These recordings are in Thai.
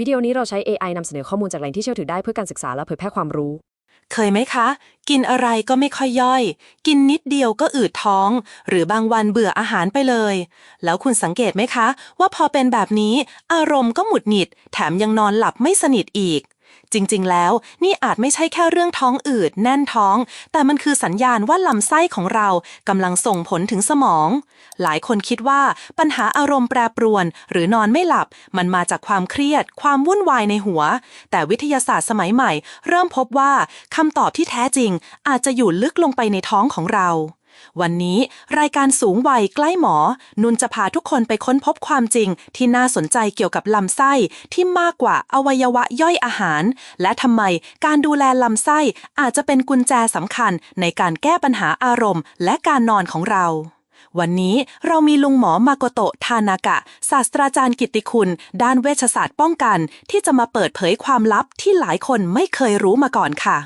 วิดีโอนี้เราใช้ AI นำเสนอข้อมูลจากแหล่งที่เชื่อถือได้เพื่อการศึกษาและเผยแพร่ความรู้ เคยไหมคะ กินอะไรก็ไม่ค่อยย่อย กินนิดเดียวก็อืดท้อง หรือบางวันเบื่ออาหารไปเลย แล้วคุณสังเกตไหมคะ ว่าพอเป็นแบบนี้ อารมณ์ก็หมุดหงิด แถมยังนอนหลับไม่สนิทอีก จริงๆ แล้ว นี่อาจไม่ใช่แค่เรื่องท้องอืดแน่นท้อง แต่มันคือสัญญาณว่าลำไส้ของเรากำลังส่งผลถึงสมอง หลายคนคิดว่าปัญหาอารมณ์แปรปรวน หรือนอนไม่หลับ มันมาจากความเครียด ความวุ่นวายในหัว แต่วิทยาศาสตร์สมัยใหม่ เริ่มพบว่าคำตอบที่แท้จริง อาจจะอยู่ลึกลงไปในท้องของเรา วันนี้รายการสูงวัยใกล้หมอ นุนจะพาทุกคนไปค้นพบความจริง ที่น่าสนใจเกี่ยวกับลำไส้ที่มากกว่าอวัยวะย่อยอาหาร และทำไมการดูแลลำไส้อาจจะเป็นกุญแจสำคัญในการแก้ปัญหาอารมณ์ และการนอนของเราวันนี้เรามีลุงหมอมาโกโตะทานากะ ศาสตราจารย์กิตติคุณ ด้านเวชศาสตร์ป้องกัน ที่จะมาเปิดเผยความลับที่หลายคนไม่เคยรู้มาก่อนค่ะ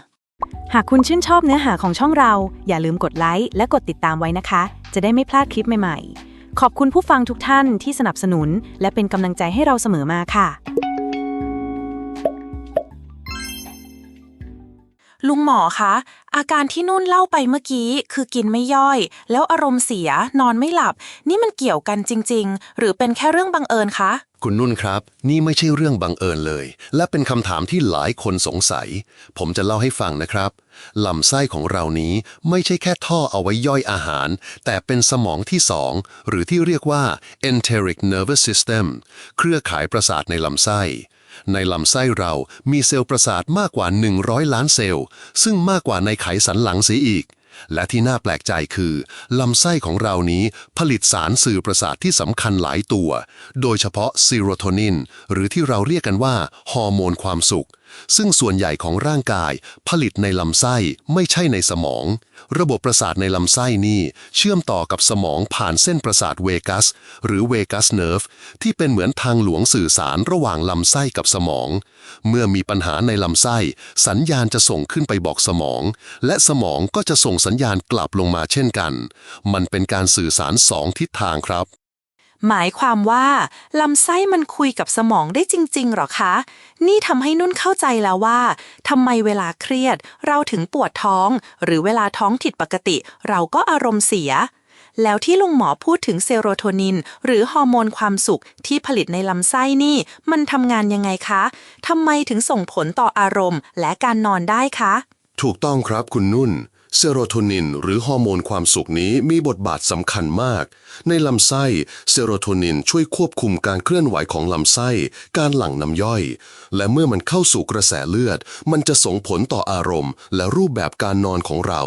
หากคุณชื่นชอบเนื้อหาของช่องเรา อย่าลืมกดไลค์และกดติดตามไว้นะคะ จะได้ไม่พลาดคลิปใหม่ๆ ขอบคุณผู้ฟังทุกท่านที่สนับสนุน และเป็นกำลังใจให้เราเสมอมาค่ะ ลุงหมอคะ อาการที่นุ่นเล่าไปเมื่อกี้คือกินไม่ย่อย แล้วอารมณ์เสียนอนไม่หลับ นี่มันเกี่ยวกันจริง ๆ หรือเป็นแค่เรื่องบังเอิญคะ คุณนุ่นครับ นี่ไม่ใช่เรื่องบังเอิญเลย และเป็นคำถามที่หลายคนสงสัย ผมจะเล่าให้ฟังนะครับลำไส้ของเรานี้ไม่ใช่แค่ท่อเอาไว้ย่อยอาหาร แต่เป็นสมองที่สองหรือที่เรียกว่า enteric nervous system เครือข่ายประสาทในลำไส้ ในลำไส้เรามีเซลล์ประสาทมากกว่า 100 ล้านเซลล์ ซึ่งมากกว่าในไขสันหลังเสียอีก และที่น่าแปลกใจคือลำไส้ของเรานี้ผลิตสารสื่อประสาทที่สำคัญหลายตัว โดยเฉพาะซีโรโทนิน หรือที่เราเรียกกันว่าฮอร์โมนความสุข ซึ่งส่วนใหญ่ของร่างกายผลิตในลำไส้ไม่ใช่ในสมอง ระบบประสาทในลำไส้นี่เชื่อมต่อกับสมองผ่านเส้นประสาทเวกัส หรือเวกัสเนิร์ฟที่เป็นเหมือนทางหลวงสื่อสารระหว่างลำไส้กับสมอง เมื่อมีปัญหาในลำไส้ สัญญาณจะส่งขึ้นไปบอกสมอง และสมองก็จะส่งสัญญาณกลับลงมาเช่นกัน มันเป็นการสื่อสารสองทิศทางครับ หมายความว่าลำไส้มันคุยกับสมองได้จริง ๆ หรอคะ นี่ทำให้นุ่นเข้าใจแล้วว่าทำไมเวลาเครียด เราถึงปวดท้อง หรือเวลาท้องผิดปกติ เราก็อารมณ์เสีย แล้วที่ลุงหมอพูดถึงเซโรโทนิน หรือฮอร์โมนความสุขที่ผลิตในลำไส้นี่ มันทำงานยังไงคะทำไมถึงส่งผลต่ออารมณ์ และการนอนได้คะ ถูกต้องครับคุณนุ่น เซโรโทนิน หรือฮอร์โมนความสุขนี้มีบทบาทสำคัญมาก ในลำไส้เซโรโทนินช่วยควบคุมการเคลื่อนไหวของลำไส้ การหลั่งน้ำย่อย และเมื่อมันเข้าสู่กระแสเลือด มันจะส่งผลต่ออารมณ์ และรูปแบบการนอนของเรา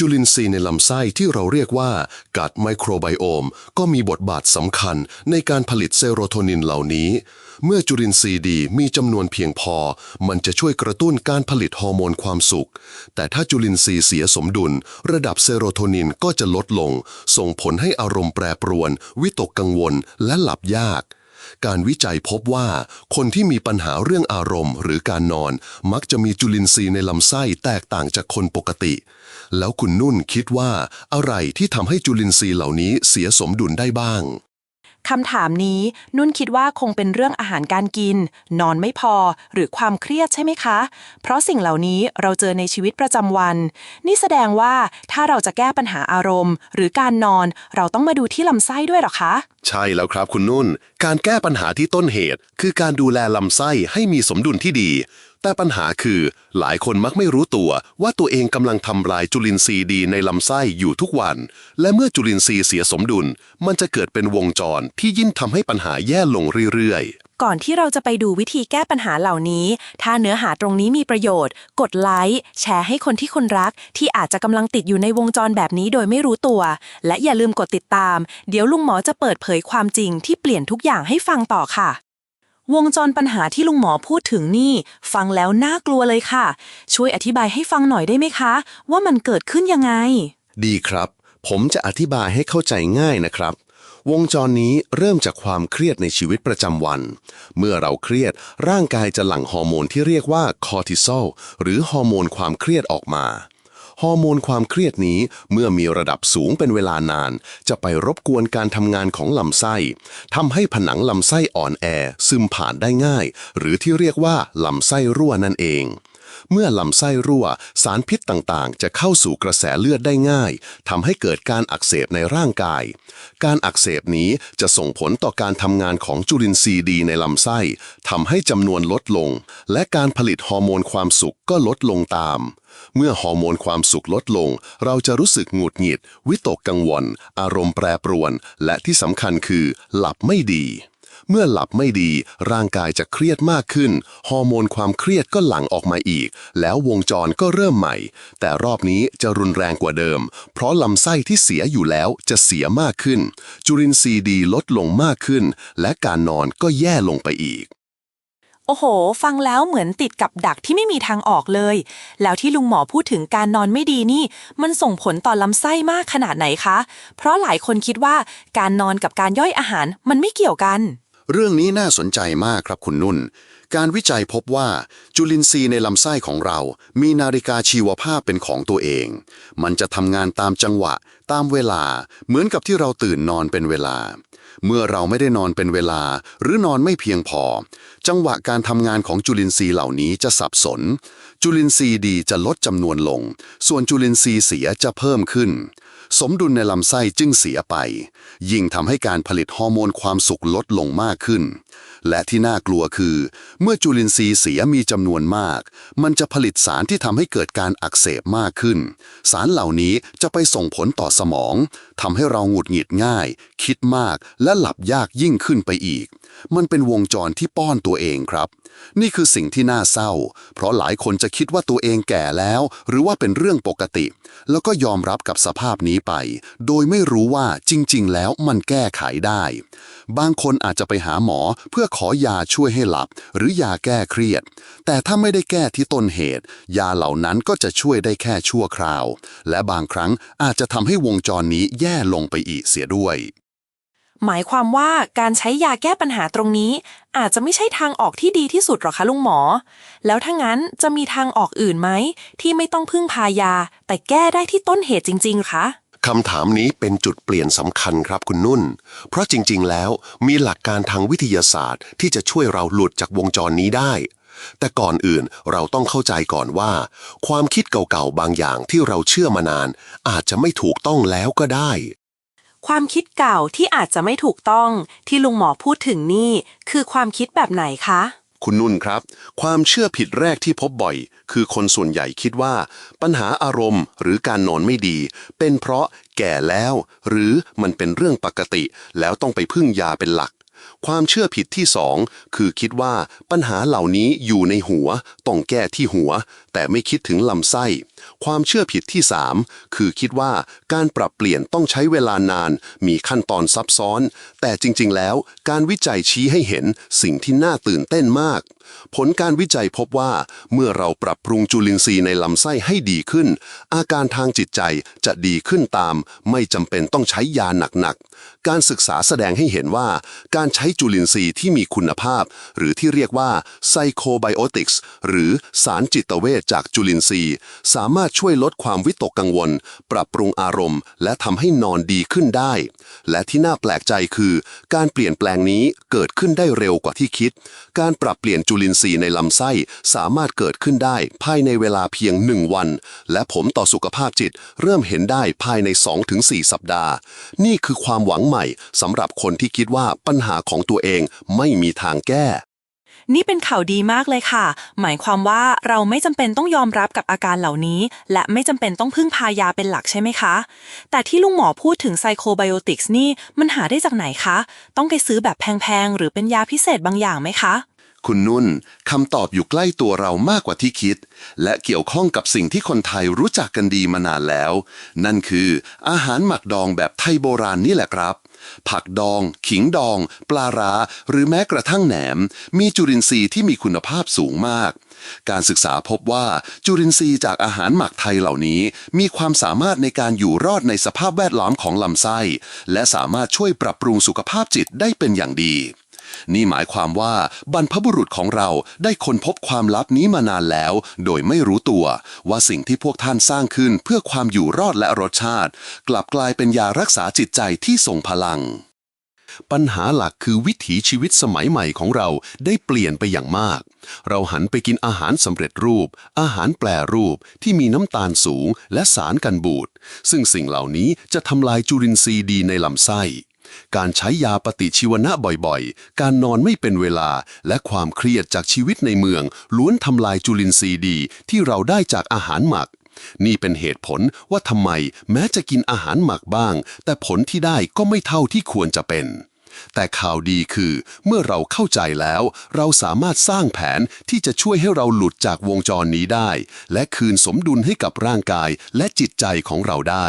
จุลินทรีย์ในลำไส้ที่เราเรียกว่ากัดไมโครไบโอม ก็มีบทบาทสำคัญในการผลิตเซโรโทนินเหล่านี้ เมื่อจุลินทรีย์ดีมีจำนวนเพียงพอ มันจะช่วยกระตุ้นการผลิตฮอร์โมนความสุข แต่ถ้าจุลินทรีย์เสียสมดุล ระดับเซโรโทนินก็จะลดลง ส่งผลให้อารมณ์แปรปรวน วิตกกังวล และหลับยาก การวิจัยพบว่าคนที่มีปัญหาเรื่องอารมณ์ หรือการนอนมักจะมีจุลินทรีย์ในลำไส้แตกต่างจากคนปกติ แล้วคุณนุ่นคิดว่าอะไรที่ทำให้จุลินทรีย์เหล่านี้เสียสมดุลได้บ้างคำถามนี้นุ่นคิดว่าคงเป็นเรื่องอาหารการกิน นอนไม่พอ หรือความเครียดใช่ไหมคะ เพราะสิ่งเหล่านี้เราเจอในชีวิตประจำวัน นี่แสดงว่าถ้าเราจะแก้ปัญหาอารมณ์ หรือการนอนเราต้องมาดูที่ลำไส้ด้วยเหรอคะ ใช่แล้วครับคุณนุ่นการแก้ปัญหาที่ต้นเหตุ คือการดูแลลำไส้ให้มีสมดุลที่ดี แต่ปัญหาคือหลายคนมักไม่รู้ตัวว่าตัวเองกำลังทำลายจุลินทรีย์ดีในลำไส้อยู่ทุกวัน และเมื่อจุลินทรีย์เสียสมดุล มันจะเกิดเป็นวงจรที่ยิ่งทำให้ปัญหาแย่ลงเรื่อยๆ ก่อนที่เราจะไปดูวิธีแก้ปัญหาเหล่านี้ ถ้าเนื้อหาตรงนี้มีประโยชน์ กดไลค์ แชร์ให้คนที่คุณรัก ที่อาจจะกำลังติดอยู่ในวงจรแบบนี้โดยไม่รู้ตัว และอย่าลืมกดติดตาม เดี๋ยวลุงหมอจะเปิดเผยความจริงที่เปลี่ยนทุกอย่างให้ฟังต่อค่ะ วงจรปัญหาที่ลุงหมอพูดถึงนี่ ฟังแล้วน่ากลัวเลยค่ะ ช่วยอธิบายให้ฟังหน่อยได้ไหมคะ ว่ามันเกิดขึ้นยังไง ดีครับ ผมจะอธิบายให้เข้าใจง่ายนะครับ วงจรนี้เริ่มจากความเครียดในชีวิตประจำวัน เมื่อเราเครียดร่างกายจะหลั่งฮอร์โมนที่เรียกว่าคอร์ติซอลหรือฮอร์โมนความเครียดออกมา ฮอร์โมนความเครียดนี้เมื่อมีระดับสูงเป็นเวลานาน จะไปรบกวนการทำงานของลำไส้ทำให้ผนังลำไส้อ่อนแอ ซึมผ่านได้ง่าย หรือที่เรียกว่าลำไส้รั่วนั่นเอง เมื่อลำไส้รั่ว สารพิษต่างๆ จะเข้าสู่กระแสเลือดได้ง่ายทำให้เกิดการอักเสบในร่างกาย การอักเสบนี้จะส่งผลต่อการทำงานของจุลินทรีย์ดีในลำไส้ทำให้จำนวนลดลง และการผลิตฮอร์โมนความสุขก็ลดลงตาม เมื่อฮอร์โมนความสุขลดลง เราจะรู้สึกหงุดหงิด วิตกกังวล อารมณ์แปรปรวน และที่สำคัญคือ หลับไม่ดี เมื่อหลับไม่ดี ร่างกายจะเครียดมากขึ้น ฮอร์โมนความเครียดก็หลั่งออกมาอีก แล้ววงจรก็เริ่มใหม่ แต่รอบนี้จะรุนแรงกว่าเดิม เพราะลำไส้ที่เสียอยู่แล้วจะเสียมากขึ้น จุลินทรีย์ดีลดลงมากขึ้น และการนอนก็แย่ลงไปอีกโอ้โห ฟังแล้วเหมือนติดกับดักที่ไม่มีทางออกเลย แล้วที่ลุงหมอพูดถึงการนอนไม่ดีนี่ มันส่งผลต่อลำไส้มากขนาดไหนคะ เพราะหลายคนคิดว่าการนอนกับการย่อยอาหารมันไม่เกี่ยวกัน เรื่องนี้น่าสนใจมากครับคุณนุ่น การวิจัยพบว่าจุลินทรีย์ในลำไส้ของเรา มีนาฬิกาชีวภาพเป็นของตัวเอง มันจะทำงานตามจังหวะ ตามเวลา เหมือนกับที่เราตื่นนอนเป็นเวลา เมื่อเราไม่ได้นอนเป็นเวลา หรือนอนไม่เพียงพอ จังหวะการทำงานของจุลินทรีย์เหล่านี้จะสับสนจุลินทรีย์ดีจะลดจำนวนลง ส่วนจุลินทรีย์เสียจะเพิ่มขึ้น สมดุลในลำไส้จึงเสียไป ยิ่งทำให้การผลิตฮอร์โมนความสุขลดลงมากขึ้น และที่น่ากลัวคือ เมื่อจุลินทรีย์เสียมีจำนวนมาก มันจะผลิตสารที่ทำให้เกิดการอักเสบมากขึ้น สารเหล่านี้จะไปส่งผลต่อสมองทำให้เราหงุดหงิดง่าย คิดมากและหลับยากยิ่งขึ้นไปอีก มันเป็นวงจรที่ป้อนตัวเองครับ นี่คือสิ่งที่น่าเศร้า เพราะหลายคนจะคิดว่าตัวเองแก่แล้ว หรือว่าเป็นเรื่องปกติ แล้วก็ยอมรับกับสภาพนี้ไป โดยไม่รู้ว่าจริง ๆ แล้วมันแก้ไขได้ บางคนอาจจะไปหาหมอเพื่อขอยาช่วยให้หลับ หรือยาแก้เครียด แต่ถ้าไม่ได้แก้ที่ต้นเหตุ ยาเหล่านั้นก็จะช่วยได้แค่ชั่วคราว และบางครั้งอาจจะทำให้วงจรนี้แย่ลงไปอีกเสียด้วย หมายความว่าการใช้ยาแก้ปัญหาตรงนี้ อาจจะไม่ใช่ทางออกที่ดีที่สุดหรอคะลุงหมอ แล้วถ้างั้นจะมีทางออกอื่นไหม ที่ไม่ต้องพึ่งพายา แต่แก้ได้ที่ต้นเหตุจริง ๆคะคำถามนี้เป็นจุดเปลี่ยนสำคัญครับคุณนุ่น เพราะจริง ๆ แล้วมีหลักการทางวิทยาศาสตร์ ที่จะช่วยเราหลุดจากวงจรนี้ได้ แต่ก่อนอื่นเราต้องเข้าใจก่อนว่า ความคิดเก่าๆ บางอย่างที่เราเชื่อมานาน อาจจะไม่ถูกต้องแล้วก็ได้ ความคิดเก่าที่อาจจะไม่ถูกต้องที่ลุงหมอพูดถึงนี่ คือความคิดแบบไหนคะ คุณนุ่นครับ ความเชื่อผิดแรกที่พบบ่อย คือคนส่วนใหญ่คิดว่า ปัญหาอารมณ์หรือการนอนไม่ดี เป็นเพราะแก่แล้ว หรือมันเป็นเรื่องปกติ แล้วต้องไปพึ่งยาเป็นหลักความเชื่อผิดที่สองคือคิดว่าปัญหาเหล่านี้อยู่ในหัว ต้องแก้ที่หัว แต่ไม่คิดถึงลำไส้ ความเชื่อผิดที่สามคือคิดว่าการปรับเปลี่ยนต้องใช้เวลานาน มีขั้นตอนซับซ้อน แต่จริง ๆ แล้วการวิจัยชี้ให้เห็นสิ่งที่น่าตื่นเต้นมาก ผลการวิจัยพบว่า เมื่อเราปรับปรุงจุลินทรีย์ในลำไส้ให้ดีขึ้น อาการทางจิตใจจะดีขึ้นตาม ไม่จำเป็นต้องใช้ยาหนักๆ การศึกษาแสดงให้เห็นว่า การใช้จุลินทรีย์ที่มีคุณภาพ หรือที่เรียกว่าไซโคไบโอติกส์หรือสารจิตเวชจากจุลินทรีย์ สามารถช่วยลดความวิตกกังวล ปรับปรุงอารมณ์ และทำให้นอนดีขึ้นได้ และที่น่าแปลกใจคือ การเปลี่ยนแปลงนี้เกิดขึ้นได้เร็วกว่าที่คิด การปรับเปลี่ยนจุลินทรีย์ในลำไส้สามารถเกิดขึ้นได้ ภายในเวลาเพียงหนึ่งวัน และผลต่อสุขภาพจิต เริ่มเห็นได้ภายใน 2-4 สัปดาห์ นี่คือความหวังใหม่สำหรับคนที่คิดว่าปัญหาของตัวเองไม่มีทางแก้ นี่เป็นข่าวดีมากเลยค่ะ หมายความว่าเราไม่จำเป็นต้องยอมรับกับอาการเหล่านี้ และไม่จำเป็นต้องพึ่งพายาเป็นหลักใช่ไหมคะ แต่ที่ลุงหมอพูดถึงไซโคไบโอติกส์นี่มันหาได้จากไหนคะ ต้องไปซื้อแบบแพงๆ หรือเป็นยาพิเศษบางอย่างไหมคะ คุณนุ่นคำตอบอยู่ใกล้ตัวเรามากกว่าที่คิด และเกี่ยวข้องกับสิ่งที่คนไทยรู้จักกันดีมานานแล้ว นั่นคืออาหารหมักดองแบบไทยโบราณนี่แหละครับ ผักดอง ขิงดอง ปลาร้า หรือแม้กระทั่งแหนม มีจุลินทรีย์ที่มีคุณภาพสูงมาก การศึกษาพบว่าจุลินทรีย์จากอาหารหมักไทยเหล่านี้ มีความสามารถในการอยู่รอดในสภาพแวดล้อมของลำไส้ และสามารถช่วยปรับปรุงสุขภาพจิตได้เป็นอย่างดี นี่หมายความว่าบรรพบุรุษของเราได้ค้นพบความลับนี้มานานแล้ว โดยไม่รู้ตัว ว่าสิ่งที่พวกท่านสร้างขึ้นเพื่อความอยู่รอดและรสชาติ กลับกลายเป็นยารักษาจิตใจที่ทรงพลัง ปัญหาหลักคือวิถีชีวิตสมัยใหม่ของเราได้เปลี่ยนไปอย่างมาก เราหันไปกินอาหารสำเร็จรูป อาหารแปรรูปที่มีน้ำตาลสูงและสารกันบูดซึ่งสิ่งเหล่านี้จะทำลายจุลินทรีย์ดีในลำไส้ การใช้ยาปฏิชีวนะบ่อยๆ การนอนไม่เป็นเวลา และความเครียดจากชีวิตในเมือง ล้วนทำลายจุลินทรีย์ดี ที่เราได้จากอาหารหมัก นี่เป็นเหตุผลว่าทำไมแม้จะกินอาหารหมักบ้าง แต่ผลที่ได้ก็ไม่เท่าที่ควรจะเป็น แต่ข่าวดีคือ เมื่อเราเข้าใจแล้ว เราสามารถสร้างแผนที่จะช่วยให้เราหลุดจากวงจรนี้ได้ และคืนสมดุลให้กับร่างกายและจิตใจของเราได้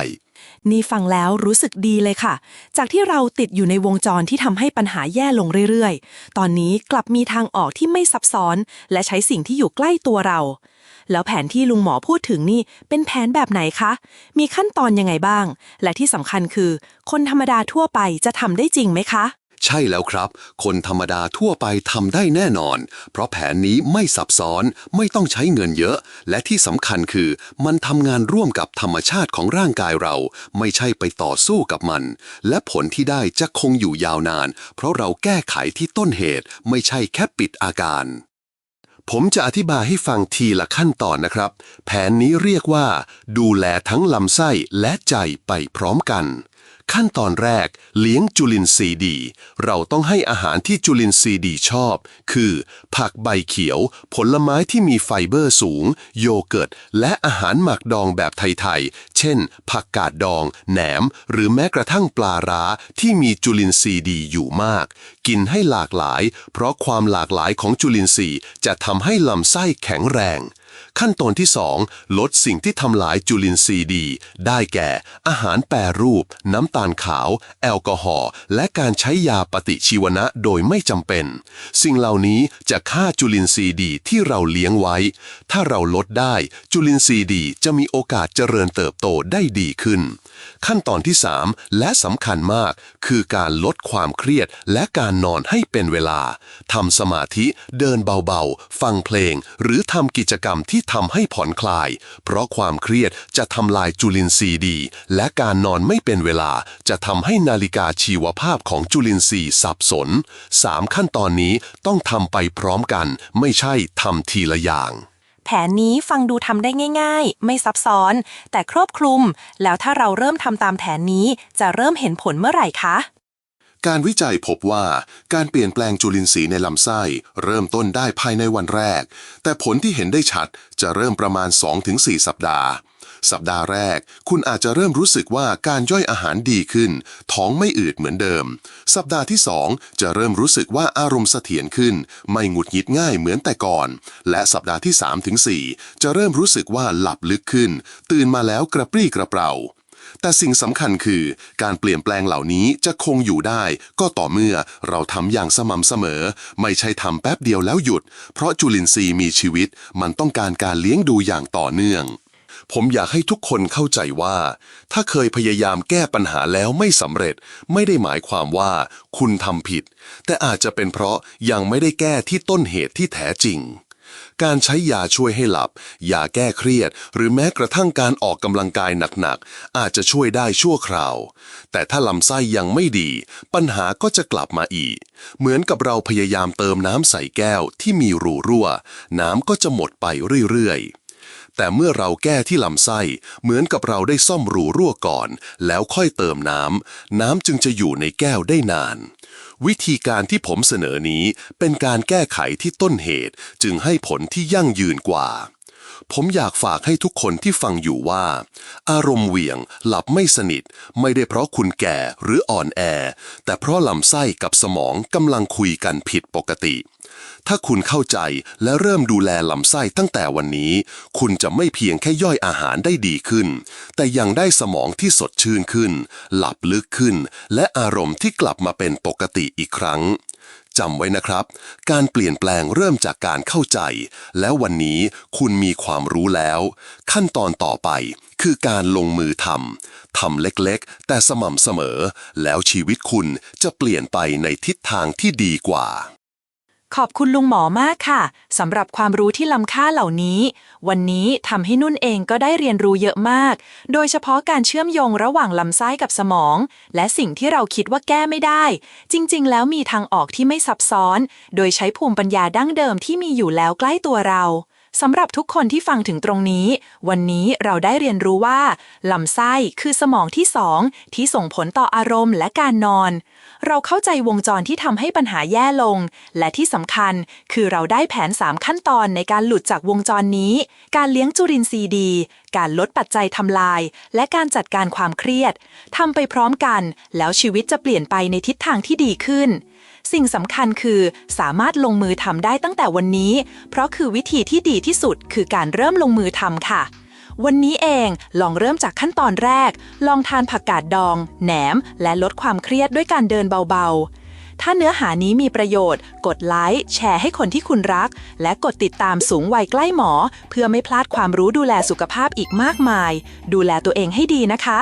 นี่ฟังแล้วรู้สึกดีเลยค่ะ จากที่เราติดอยู่ในวงจรที่ทำให้ปัญหาแย่ลงเรื่อยๆ ตอนนี้กลับมีทางออกที่ไม่ซับซ้อน และใช้สิ่งที่อยู่ใกล้ตัวเรา แล้วแผนที่ลุงหมอพูดถึงนี่เป็นแผนแบบไหนคะ มีขั้นตอนยังไงบ้าง และที่สำคัญคือ คนธรรมดาทั่วไปจะทำได้จริงไหมคะ ใช่แล้วครับ คนธรรมดาทั่วไปทำได้แน่นอน เพราะแผนนี้ไม่ซับซ้อน ไม่ต้องใช้เงินเยอะ และที่สำคัญคือมันทำงานร่วมกับธรรมชาติของร่างกายเรา ไม่ใช่ไปต่อสู้กับมัน และผลที่ได้จะคงอยู่ยาวนาน เพราะเราแก้ไขที่ต้นเหตุ ไม่ใช่แค่ปิดอาการ ผมจะอธิบายให้ฟังทีละขั้นตอนนะครับ แผนนี้เรียกว่า ดูแลทั้งลำไส้และใจไปพร้อมกัน ขั้นตอนแรกเลี้ยงจุลินทรีย์ดี เราต้องให้อาหารที่จุลินทรีย์ดีชอบ คือ ผักใบเขียว ผลไม้ที่มีไฟเบอร์สูง โยเกิร์ต และอาหารหมักดองแบบไทยๆ เช่น ผักกาดดอง แหนม หรือแม้กระทั่งปลาร้าที่มีจุลินทรีย์ดีอยู่มาก กินให้หลากหลาย เพราะความหลากหลายของจุลินทรีย์จะทำให้ลำไส้แข็งแรง ขั้นตอนที่ 2 ลดสิ่งที่ทำลายจุลินทรีย์ดี ได้แก่ อาหารแปรรูป น้ำตาลขาว แอลกอฮอล์และการใช้ยาปฏิชีวนะโดยไม่จำเป็น สิ่งเหล่านี้จะฆ่าจุลินทรีย์ดีที่เราเลี้ยงไว้ ถ้าเราลดได้จุลินทรีย์ดีจะมีโอกาสเจริญเติบโตได้ดีขึ้น ขั้นตอนที่ 3 และสำคัญมาก คือการลดความเครียดและการนอนให้เป็นเวลาทำสมาธิเดินเบาๆ ฟังเพลง หรือทำกิจกรรมที่ทำให้ผ่อนคลาย เพราะความเครียดจะทำลายจุลินทรีย์ดี และการนอนไม่เป็นเวลาจะทำให้นาฬิกาชีวภาพของจุลินทรีย์สับสน 3 ขั้นตอนนี้ต้องทำไปพร้อมกัน ไม่ใช่ทำทีละอย่าง แผนนี้ฟังดูทำได้ง่าย ๆ ไม่ซับซ้อน แต่ครอบคลุม แล้วถ้าเราเริ่มทำตามแผนนี้จะเริ่มเห็นผลเมื่อไหร่คะ การวิจัยพบว่าการเปลี่ยนแปลงจุลินทรีย์ในลำไส้ เริ่มต้นได้ภายในวันแรก แต่ผลที่เห็นได้ชัดจะเริ่มประมาณ 2-4 สัปดาห์ สัปดาห์แรก คุณอาจจะเริ่มรู้สึกว่าการย่อยอาหารดีขึ้น ท้องไม่อืดเหมือนเดิม สัปดาห์ที่ 2 จะเริ่มรู้สึกว่าอารมณ์เสถียรขึ้น ไม่หงุดหงิดง่ายเหมือนแต่ก่อน และสัปดาห์ที่3-4จะเริ่มรู้สึกว่าหลับลึกขึ้น ตื่นมาแล้วกระปรี้กระเปร่า แต่สิ่งสำคัญคือการเปลี่ยนแปลงเหล่านี้จะคงอยู่ได้ ก็ต่อเมื่อเราทำอย่างสม่ำเสมอ ไม่ใช่ทำแป๊บเดียวแล้วหยุด เพราะจุลินทรีย์มีชีวิต มันต้องการการเลี้ยงดูอย่างต่อเนื่อง ผมอยากให้ทุกคนเข้าใจว่า ถ้าเคยพยายามแก้ปัญหาแล้วไม่สำเร็จ ไม่ได้หมายความว่าคุณทำผิด แต่อาจจะเป็นเพราะยังไม่ได้แก้ที่ต้นเหตุที่แท้จริง การใช้ยาช่วยให้หลับ ยาแก้เครียด หรือแม้กระทั่งการออกกำลังกายหนักๆ อาจจะช่วยได้ชั่วคราว แต่ถ้าลำไส้ยังไม่ดี ปัญหาก็จะกลับมาอีก เหมือนกับเราพยายามเติมน้ำใส่แก้วที่มีรูรั่ว น้ำก็จะหมดไปเรื่อยๆแต่เมื่อเราแก้ที่ลำไส้ เหมือนกับเราได้ซ่อมรูรั่วก่อน แล้วค่อยเติมน้ำ น้ำจึงจะอยู่ในแก้วได้นาน วิธีการที่ผมเสนอนี้เป็นการแก้ไขที่ต้นเหตุจึงให้ผลที่ยั่งยืนกว่า ผมอยากฝากให้ทุกคนที่ฟังอยู่ว่า อารมณ์เหวี่ยง หลับไม่สนิท ไม่ได้เพราะคุณแก่หรืออ่อนแอ แต่เพราะลำไส้กับสมองกำลังคุยกันผิดปกติ ถ้าคุณเข้าใจและเริ่มดูแลลำไส้ตั้งแต่วันนี้ คุณจะไม่เพียงแค่ย่อยอาหารได้ดีขึ้น แต่ยังได้สมองที่สดชื่นขึ้น หลับลึกขึ้น และอารมณ์ที่กลับมาเป็นปกติอีกครั้ง จำไว้นะครับ การเปลี่ยนแปลงเริ่มจากการเข้าใจ แล้ววันนี้คุณมีความรู้แล้ว ขั้นตอนต่อไปคือการลงมือทำทำเล็กๆ แต่สม่ำเสมอ แล้วชีวิตคุณจะเปลี่ยนไปในทิศทางที่ดีกว่า ขอบคุณลุงหมอมากค่ะสำหรับความรู้ที่ล้ำค่าเหล่านี้ วันนี้ทำให้นุ่นเองก็ได้เรียนรู้เยอะมาก โดยเฉพาะการเชื่อมโยงระหว่างลำไส้กับสมอง และสิ่งที่เราคิดว่าแก้ไม่ได้ จริงๆ แล้วมีทางออกที่ไม่ซับซ้อน โดยใช้ภูมิปัญญาดั้งเดิมที่มีอยู่แล้วใกล้ตัวเรา สำหรับทุกคนที่ฟังถึงตรงนี้ วันนี้เราได้เรียนรู้ว่าลำไส้คือสมองที่สองที่ส่งผลต่ออารมณ์และการนอน เราเข้าใจวงจรที่ทำให้ปัญหาแย่ลง และที่สำคัญคือเราได้แผน 3 ขั้นตอนในการหลุดจากวงจรนี้ การเลี้ยงจุลินทรีย์ดี การลดปัจจัยทำลาย และการจัดการความเครียดทำไปพร้อมกัน แล้วชีวิตจะเปลี่ยนไปในทิศทางที่ดีขึ้น สิ่งสำคัญคือสามารถลงมือทำได้ตั้งแต่วันนี้ เพราะคือวิธีที่ดีที่สุดคือการเริ่มลงมือทำค่ะ วันนี้เองลองเริ่มจากขั้นตอนแรก ลองทานผักกาดดอง แหนม และลดความเครียดด้วยการเดินเบาๆ ถ้าเนื้อหานี้มีประโยชน์ กดไลค์แชร์ให้คนที่คุณรัก และกดติดตามสูงวัยใกล้หมอ เพื่อไม่พลาดความรู้ดูแลสุขภาพอีกมากมาย ดูแลตัวเองให้ดีนะคะ